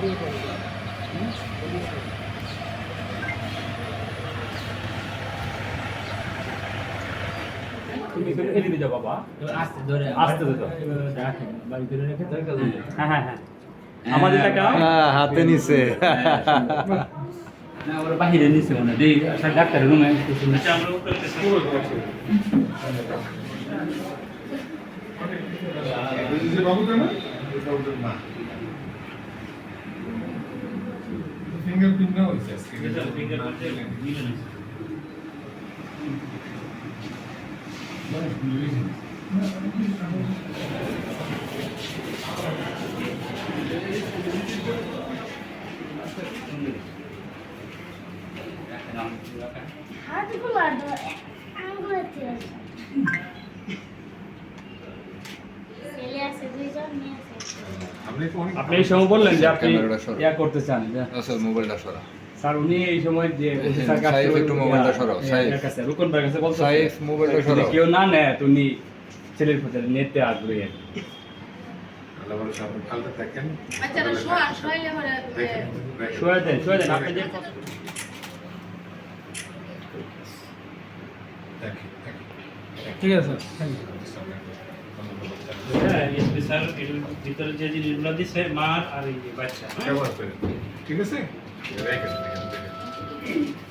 তুমি করে এদিকে যাও বাবা আস্তে ধরে আস্তে ধরে হ্যাঁ হ্যাঁ হ্যাঁ আমাদের টাকা হাতে নিছে না ওরা বাহিরে নিছে মনে দেই আসলে ডাক্তারের রুমে আচ্ছা আমরা উপরে বাবু না হয়েছে আজকে হাতগুলো আর আঙ্গুল ছেলে আছে দুইজন মেয়ে আছে আপনি এই সময় বললেন যে আপনি ইয়া করতে চান আসল মোবাইলটা সরা স্যার উনি এই সময় যে স্যার কাছে সাইফ একটু মোবাইলটা সরাও, সাইফ। কাছে রুকন ভাই কাছে সাইফ মোবাইলটা সরাও। কেউ না নেয় তো উনি ছেলের প্রতি নেতে আগ্রহী আর আচ্ছা শোয়া দেন শুয়ে দেন আপনি যে। ঠিক আছে হ্যাঁ স্পেশাল ভিতরে যে জিনিসগুলো দিছে মার আর এই যে বাচ্চা ব্যবহার করেন ঠিক আছে দেখেন দেখেন দেখেন